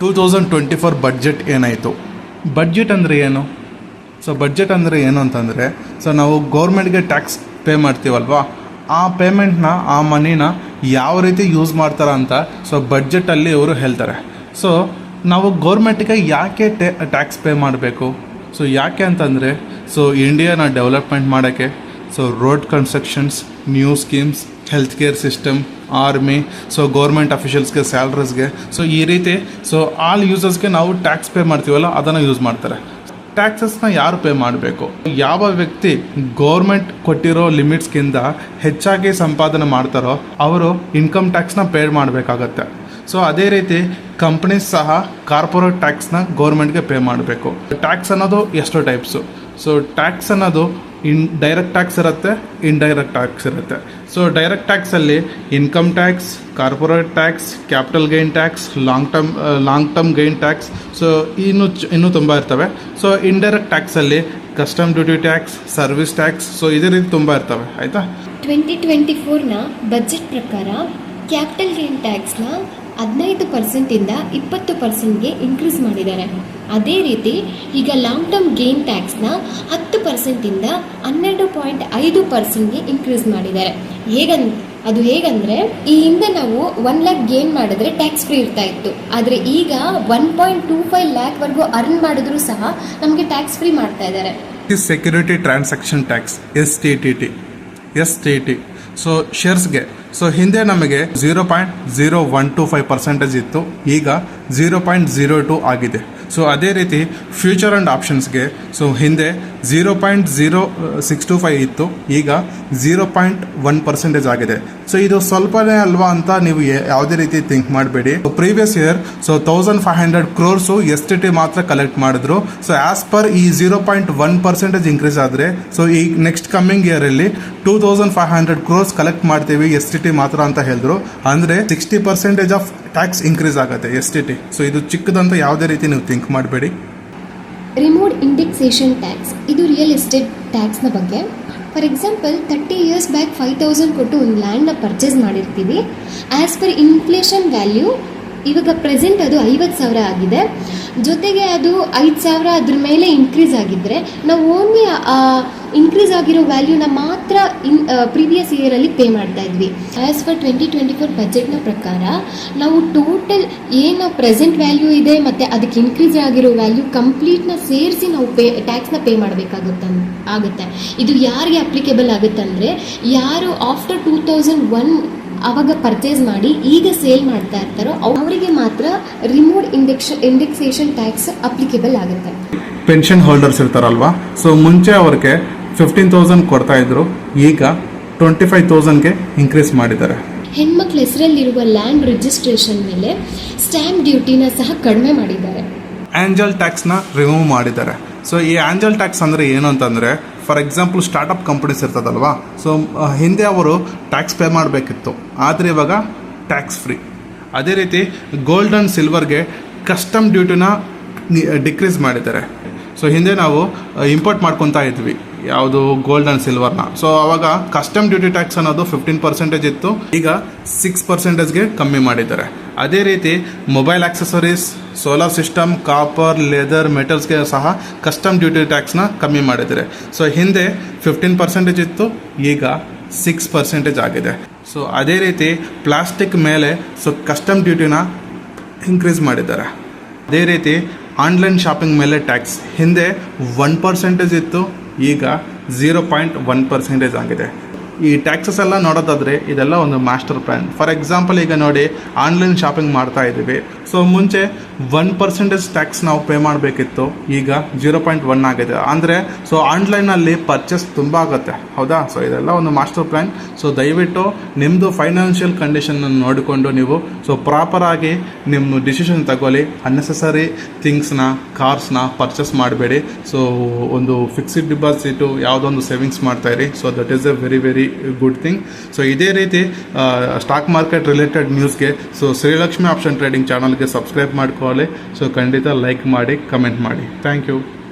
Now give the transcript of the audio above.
Two thousand twenty four budget ಏನಾಯಿತು? Budget ಅಂದರೆ ಏನು? ಸೊ ಬಡ್ಜೆಟ್ ಅಂದರೆ ಏನು ಅಂತಂದರೆ ಸೊ ನಾವು ಗೌರ್ಮೆಂಟ್ಗೆ ಟ್ಯಾಕ್ಸ್ ಪೇ ಮಾಡ್ತೀವಲ್ವಾ? ಆ ಪೇಮೆಂಟ್ನ ಆ ಮನಿನ ಯಾವ ರೀತಿ ಯೂಸ್ ಮಾಡ್ತಾರೆ ಅಂತ ಸೊ ಬಡ್ಜೆಟಲ್ಲಿ ಇವರು ಹೇಳ್ತಾರೆ. ಸೊ ನಾವು ಗೌರ್ಮೆಂಟ್ಗೆ ಯಾಕೆ ಟೆ ಟ್ಯಾಕ್ಸ್ ಪೇ ಮಾಡಬೇಕು? ಸೊ ಯಾಕೆ ಅಂತಂದರೆ ಸೊ ಇಂಡಿಯಾನ ಡೆವಲಪ್ಮೆಂಟ್ ಮಾಡೋಕ್ಕೆ so road constructions new schemes health care system army so government ಅಫಿಷಿಯಲ್ಸ್ಗೆ ಸ್ಯಾಲ್ರೀಸ್ಗೆ ಸೊ ಈ ರೀತಿ ಸೊ ಆಲ್ ಯೂಸರ್ಸ್ಗೆ ನಾವು ಟ್ಯಾಕ್ಸ್ ಪೇ ಮಾಡ್ತೀವಲ್ಲ, ಅದನ್ನು ಯೂಸ್ ಮಾಡ್ತಾರೆ. ಟ್ಯಾಕ್ಸಸ್ನ ಯಾರು ಪೇ ಮಾಡಬೇಕು? ಯಾವ ವ್ಯಕ್ತಿ ಗೌರ್ಮೆಂಟ್ ಕೊಟ್ಟಿರೋ ಲಿಮಿಟ್ಸ್ಗಿಂತ ಹೆಚ್ಚಾಗಿ ಸಂಪಾದನೆ ಮಾಡ್ತಾರೋ, ಅವರು ಇನ್ಕಮ್ ಟ್ಯಾಕ್ಸ್ನ ಪೇ ಮಾಡಬೇಕಾಗತ್ತೆ. ಸೊ ಅದೇ ರೀತಿ ಕಂಪ್ನೀಸ್ ಸಹ ಕಾರ್ಪೊರೇಟ್ ಟ್ಯಾಕ್ಸ್ನ ಗೌರ್ಮೆಂಟ್ಗೆ ಪೇ ಮಾಡಬೇಕು. ಟ್ಯಾಕ್ಸ್ ಅನ್ನೋದು ಎಷ್ಟೋ ಟೈಪ್ಸು ಸೊ ಟ್ಯಾಕ್ಸ್ ಅನ್ನೋದು ಇನ್ ಡೈರೆಕ್ಟ್ ಟ್ಯಾಕ್ಸ್ ಇರುತ್ತೆ ಇನ್ಡೈರೆಕ್ಟ್ ಟ್ಯಾಕ್ಸ್ ಇರುತ್ತೆ. So direct ಟ್ಯಾಕ್ಸಲ್ಲಿ income tax corporate tax capital gain tax long term long term gain tax so ಇನ್ನೂ ಇನ್ನೂ ತುಂಬ ಇರ್ತವೆ. So indirect ಟ್ಯಾಕ್ಸಲ್ಲಿ custom duty tax service tax so ಇದೇ ರೀತಿ ತುಂಬ ಇರ್ತವೆ. ಆಯಿತಾ? ಟ್ವೆಂಟಿ ಟ್ವೆಂಟಿ ಫೋರ್ನ ಬಜೆಟ್ ಪ್ರಕಾರ ಕ್ಯಾಪಿಟಲ್ ಗೇನ್ ಟ್ಯಾಕ್ಸ್ನ ಹದಿನೈದು ಪರ್ಸೆಂಟಿಂದ ಇಪ್ಪತ್ತು ಪರ್ಸೆಂಟ್ಗೆ ಇನ್ಕ್ರೀಸ್ ಮಾಡಿದ್ದಾರೆ. ಅದೇ ರೀತಿ ಈಗ ಲಾಂಗ್ ಟರ್ಮ್ ಗೇನ್ ಟ್ಯಾಕ್ಸ್ನ ಹತ್ತು ಪರ್ಸೆಂಟಿಂದ ಹನ್ನೆರಡು ಪಾಯಿಂಟ್ ಐದು ಪರ್ಸೆಂಟ್ಗೆ ಇನ್ಕ್ರೀಸ್ ಮಾಡಿದ್ದಾರೆ. ಹೇಗನ್, ಅದು ಹೇಗಂದರೆ ಈ ಹಿಂದೆ ನಾವು ಒನ್ ಲ್ಯಾಕ್ ಗೇನ್ ಮಾಡಿದ್ರೆ ಟ್ಯಾಕ್ಸ್ ಫ್ರೀ ಇರ್ತಾ ಇತ್ತು. ಆದರೆ ಈಗ ಒನ್ ಪಾಯಿಂಟ್ ಟೂ ಫೈವ್ ಲ್ಯಾಕ್ವರೆಗೂ ಅರ್ನ್ ಮಾಡಿದ್ರು ಸಹ ನಮಗೆ ಟ್ಯಾಕ್ಸ್ ಫ್ರೀ ಮಾಡ್ತಾ ಇದ್ದಾರೆ. Security transaction tax S T T S T T so so ಶೇರ್ಸ್ಗೆ ಸೊ ಹಿಂದೆ ನಮಗೆ zero point zero one two five percentage ಇತ್ತು. ಈಗ ಝೀರೋ ಪಾಯಿಂಟ್ ಝೀರೋ ಟು ಆಗಿದೆ. ಸೊ ಅದೇ ರೀತಿ ಫ್ಯೂಚರ್ ಆ್ಯಂಡ್ ಆಪ್ಷನ್ಸ್ಗೆ ಸೊ ಹಿಂದೆ zero point zero six two five ಇತ್ತು. ಈಗ ಝೀರೋ ಪಾಯಿಂಟ್ ಒನ್ ಪರ್ಸೆಂಟೇಜ್ ಆಗಿದೆ. ಸೊ ಇದು ಸ್ವಲ್ಪನೇ ಅಲ್ವಾ ಅಂತ ನೀವು ಯಾವುದೇ ರೀತಿ ಥಿಂಕ್ ಮಾಡಬೇಡಿ. Previous year so thousand five hundred crores S T T ಮಾತ್ರ ಕಲೆಕ್ಟ್ ಮಾಡಿದ್ರು. ಸೊ ಆಸ್ ಪರ್ ಈ zero point one percentage increase ಆದರೆ ಸೊ ಈ next coming ಇಯರಲ್ಲಿ two thousand five hundred crores collect ಮಾಡ್ತೀವಿ ಎಸ್ ಟಿ ಟಿ ಮಾತ್ರ ಅಂತ ಹೇಳಿದ್ರು. ಅಂದರೆ sixty percentage of tax increase ಆಗುತ್ತೆ ಎಸ್ ಟಿ ಟಿ ಸೊ ಇದು ಚಿಕ್ಕದಂತ ಯಾವುದೇ ರೀತಿ ನೀವು ಥಿಂಕ್ ಮಾಡಬೇಡಿ. ರಿಮೋಟ್ ಇಂಡೆಕ್ಸೇಷನ್ ಟ್ಯಾಕ್ಸ್ ಇದು ರಿಯಲ್ ಎಸ್ಟೇಟ್ ಟ್ಯಾಕ್ಸ್ನ ಬಗ್ಗೆ. For example thirty years back five thousand ಕೊಟ್ಟು ಒಂದು ಲ್ಯಾಂಡ್ನ ಪರ್ಚೇಸ್ ಮಾಡಿರ್ತೀವಿ. ಆ್ಯಸ್ ಪರ್ ಇನ್ಫ್ಲೇಷನ್ ವ್ಯಾಲ್ಯೂ ಇವಾಗ ಪ್ರೆಸೆಂಟ್ ಅದು ಐವತ್ತು ಸಾವಿರ ಆಗಿದೆ. ಜೊತೆಗೆ ಅದು ಐದು ಸಾವಿರ ಅದ್ರ ಮೇಲೆ ಇನ್ಕ್ರೀಸ್ ಆಗಿದ್ದರೆ ನಾವು ಓನ್ಲಿ ಇನ್ಕ್ರೀಸ್ ಆಗಿರೋ ವ್ಯಾಲ್ಯೂನ ಮಾತ್ರ ಇನ್ ಪ್ರೀವಿಯಸ್ ಇಯರಲ್ಲಿ ಪೇ ಮಾಡ್ತಾ ಇದ್ವಿ. As for twenty twenty four ಬಜೆಟ್ನ ಪ್ರಕಾರ, ನಾವು ಟೋಟಲ್ ಏನು ಪ್ರೆಸೆಂಟ್ ವ್ಯಾಲ್ಯೂ ಇದೆ ಮತ್ತು ಅದಕ್ಕೆ ಇನ್ಕ್ರೀಸ್ ಆಗಿರೋ ವ್ಯಾಲ್ಯೂ ಕಂಪ್ಲೀಟ್ನ ಸೇರಿಸಿ ನಾವು ಪೇ ಟ್ಯಾಕ್ಸ್ನ ಪೇ ಮಾಡಬೇಕಾಗುತ್ತೆ ಆಗುತ್ತೆ. ಇದು ಯಾರಿಗೆ ಅಪ್ಲಿಕೇಬಲ್ ಆಗುತ್ತೆ ಅಂದರೆ ಯಾರು ಆಫ್ಟರ್ ಟೂ ತೌಸಂಡ್ ಒನ್ ಅವಾಗ ಪರ್ಚೇಸ್ ಮಾಡಿ ಈಗ ಸೇಲ್ ಮಾಡ್ತಾ ಇರ್ತಾರೋ ಅವರಿಗೆ ಮಾತ್ರ remote index indexation tax applicable ಆಗುತ್ತೆ. ಪೆನ್ಷನ್ ಹೋಲ್ಡರ್ಸ್ ಇರ್ತಾರಲ್ವಾ? ಸೊ ಮುಂಚೆ ಅವ್ರಿಗೆ ಫಿಫ್ಟೀನ್ ತೌಸಂಡ್ ಕೊಡ್ತಾ ಇದ್ರು ಈಗ ಟ್ವೆಂಟಿ ಫೈವ್ ತೌಸಂಡ್ಗೆ ಇನ್ಕ್ರೀಸ್ ಮಾಡಿದ್ದಾರೆ. ಹೆಣ್ಮಕ್ಳ ಹೆಸರಲ್ಲಿರುವ ಲ್ಯಾಂಡ್ ರಿಜಿಸ್ಟ್ರೇಷನ್ ಮೇಲೆ ಸ್ಟ್ಯಾಂಪ್ ಡ್ಯೂಟಿನ ಸಹ ಕಡಿಮೆ ಮಾಡಿದ್ದಾರೆ. ಆಂಜಲ್ ಟ್ಯಾಕ್ಸ್ನ ರಿಮೂವ್ ಮಾಡಿದ್ದಾರೆ. ಸೊ ಈ ಆಂಜಲ್ ಟ್ಯಾಕ್ಸ್ ಅಂದರೆ ಏನು ಅಂತಂದರೆ ಫಾರ್ ಎಕ್ಸಾಂಪಲ್ ಸ್ಟಾರ್ಟಪ್ ಕಂಪ್ನೀಸ್ ಇರ್ತದಲ್ವಾ? ಸೊ ಹಿಂದೆ ಅವರು ಟ್ಯಾಕ್ಸ್ ಪೇ ಮಾಡಬೇಕಿತ್ತು. ಆದರೆ ಇವಾಗ ಟ್ಯಾಕ್ಸ್ ಫ್ರೀ ಅದೇ ರೀತಿ ಗೋಲ್ಡ್ ಆ್ಯಂಡ್ ಸಿಲ್ವರ್ಗೆ ಕಸ್ಟಮ್ ಡ್ಯೂಟಿನ ಡಿಕ್ರೀಸ್ ಮಾಡಿದ್ದಾರೆ. ಸೊ ಹಿಂದೆ ನಾವು ಇಂಪೋರ್ಟ್ ಮಾಡ್ಕೊತಾ ಇದ್ವಿ. ಯಾವುದು ಗೋಲ್ಡ್ ಆ್ಯಂಡ್ ಸಿಲ್ವರ್ನ ಸೊ ಅವಾಗ ಕಸ್ಟಮ್ ಡ್ಯೂಟಿ ಟ್ಯಾಕ್ಸ್ ಅನ್ನೋದು ಫಿಫ್ಟೀನ್ ಪರ್ಸೆಂಟೇಜ್ ಇತ್ತು. ಈಗ ಸಿಕ್ಸ್ ಪರ್ಸೆಂಟೇಜ್ಗೆ ಕಮ್ಮಿ ಮಾಡಿದ್ದಾರೆ. ಅದೇ ರೀತಿ mobile accessories solar system copper leather ಮೆಟಲ್ಸ್ಗೆ ಸಹ ಕಸ್ಟಮ್ ಡ್ಯೂಟಿ ಟ್ಯಾಕ್ಸ್ನ ಕಮ್ಮಿ ಮಾಡಿದ್ದಾರೆ. ಸೊ ಹಿಂದೆ ಫಿಫ್ಟೀನ್ ಪರ್ಸೆಂಟೇಜ್ ಇತ್ತು, ಈಗ ಸಿಕ್ಸ್ ಪರ್ಸೆಂಟೇಜ್ ಆಗಿದೆ. ಸೊ ಅದೇ ರೀತಿ ಪ್ಲಾಸ್ಟಿಕ್ ಮೇಲೆ ಸೊ ಕಸ್ಟಮ್ ಡ್ಯೂಟಿನ ಇನ್ಕ್ರೀಸ್ ಮಾಡಿದ್ದಾರೆ. ಅದೇ ರೀತಿ ಆನ್ಲೈನ್ ಶಾಪಿಂಗ್ ಮೇಲೆ ಟ್ಯಾಕ್ಸ್ ಹಿಂದೆ ಒನ್ ಪರ್ಸೆಂಟೇಜ್ ಇತ್ತು, ಈಗ ಝೀರೋ ಪಾಯಿಂಟ್ ಒನ್ ಪರ್ಸೆಂಟೇಜ್ ಆಗಿದೆ. ಈ ಟ್ಯಾಕ್ಸಸ್ ಎಲ್ಲ ನೋಡೋದಾದರೆ ಇದೆಲ್ಲ ಒಂದು ಮಾಸ್ಟರ್ ಪ್ಲ್ಯಾನ್ ಫಾರ್ ಎಕ್ಸಾಂಪಲ್ ಈಗ ನೋಡಿ ಆನ್ಲೈನ್ ಶಾಪಿಂಗ್ ಮಾಡ್ತಾ ಇದ್ದೀವಿ ಸೊ ಮುಂಚೆ ಒನ್ ಪರ್ಸೆಂಟೇಜ್ ಟ್ಯಾಕ್ಸ್ ನಾವು ಪೇ ಮಾಡಬೇಕಿತ್ತು. ಈಗ ಜೀರೋ ಪಾಯಿಂಟ್ ಒನ್ ಆಗಿದೆ. ಅಂದರೆ ಸೊ ಆನ್ಲೈನಲ್ಲಿ ಪರ್ಚೇಸ್ ತುಂಬ ಆಗುತ್ತೆ. ಹೌದಾ? ಸೊ ಇದೆಲ್ಲ ಒಂದು ಮಾಸ್ಟರ್ ಪ್ಲ್ಯಾನ್ ಸೊ ದಯವಿಟ್ಟು ನಿಮ್ಮದು ಫೈನಾನ್ಷಿಯಲ್ ಕಂಡೀಷನ್ನ ನೋಡಿಕೊಂಡು ನೀವು ಸೊ ಪ್ರಾಪರಾಗಿ ನಿಮ್ಮ ಡಿಸಿಷನ್ ತಗೊಳ್ಳಿ. ಅನ್ನೆಸೆಸರಿ ಥಿಂಗ್ಸ್ನ ಕಾರ್ಸ್ನ ಪರ್ಚೇಸ್ ಮಾಡಬೇಡಿ. ಸೊ ಒಂದು ಫಿಕ್ಸ್ಡ್ ಡಿಪಾಸಿಟು ಯಾವುದೊಂದು ಸೇವಿಂಗ್ಸ್ ಮಾಡ್ತಾ ಇರಿ. So that is a very very good thing so ಇದೇ ರೀತಿ ಸ್ಟಾಕ್ ಮಾರ್ಕೆಟ್ ರಿಲೇಟೆಡ್ ನ್ಯೂಸ್ಗೆ ಸೊ ಶ್ರೀಲಕ್ಷ್ಮಿ ಆಪ್ಷನ್ ಟ್ರೇಡಿಂಗ್ ಚಾನಲ್ಗೆ ಸಬ್ಸ್ಕ್ರೈಬ್ ಮಾಡ್ಕೊಳ್ಳಿ ಸೊ ಖಂಡಿತ ಲೈಕ್ ಮಾಡಿ ಕಮೆಂಟ್ ಮಾಡಿ. Thank you